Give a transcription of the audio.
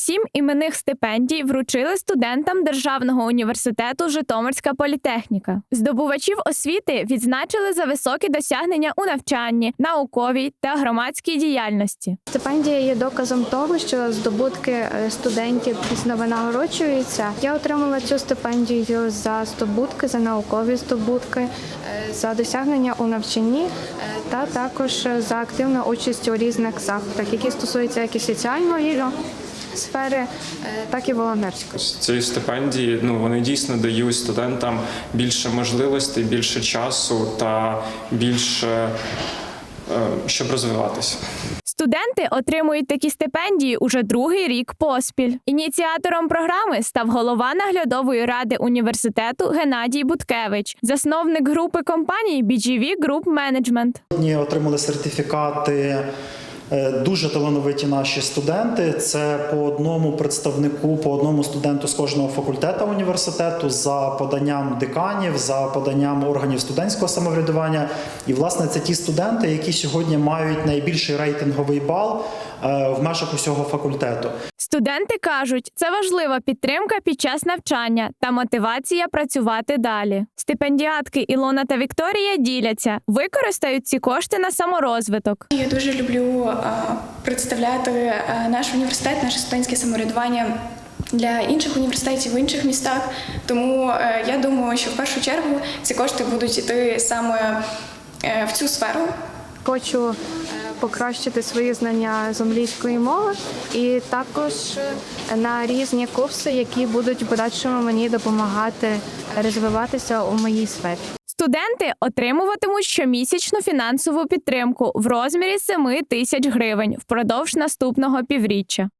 Сім іменних стипендій вручили студентам Державного університету Житомирська політехніка. Здобувачів освіти відзначили за високі досягнення у навчанні, науковій та громадській діяльності. Стипендія є доказом того, що здобутки е, студентів пізно винагороджуються. Я отримала цю стипендію за здобутки, за наукові здобутки, е, за досягнення у навчанні е, та також за активну участь у різних заходах, які стосуються як і соціальної сфери, е, так і волонтерської. Ці стипендії ну вони дійсно дають студентам більше можливостей, більше часу та більше е, щоб розвиватися. Студенти отримують такі стипендії уже другий рік поспіль. Ініціатором програми став голова наглядової ради університету Геннадій Буткевич, засновник групи компаній BGV Group Management. Сьогодні отримали сертифікати. Е, Дуже талановиті наші студенти. Це по одному представнику, по одному студенту з кожного факультету університету за поданням деканів, за поданням органів студентського самоврядування. І власне це ті студенти, які сьогодні мають найбільший рейтинговий бал е, в межах усього факультету. Студенти кажуть, це важлива підтримка під час навчання та мотивація працювати далі. Стипендіатки Ілона та Вікторія діляться, використають ці кошти на саморозвиток. Я дуже люблю представляти наш університет, наше студентське самоврядування для інших університетів в інших містах. Тому е, я думаю, що в першу чергу ці кошти будуть йти саме е, в цю сферу. Хочу е, покращити свої знання з англійської мови і також на різні курси, які будуть в подальшому мені допомагати розвиватися у моїй сфері. Студенти отримуватимуть щомісячну фінансову підтримку в розмірі 7 тисяч гривень впродовж наступного півріччя.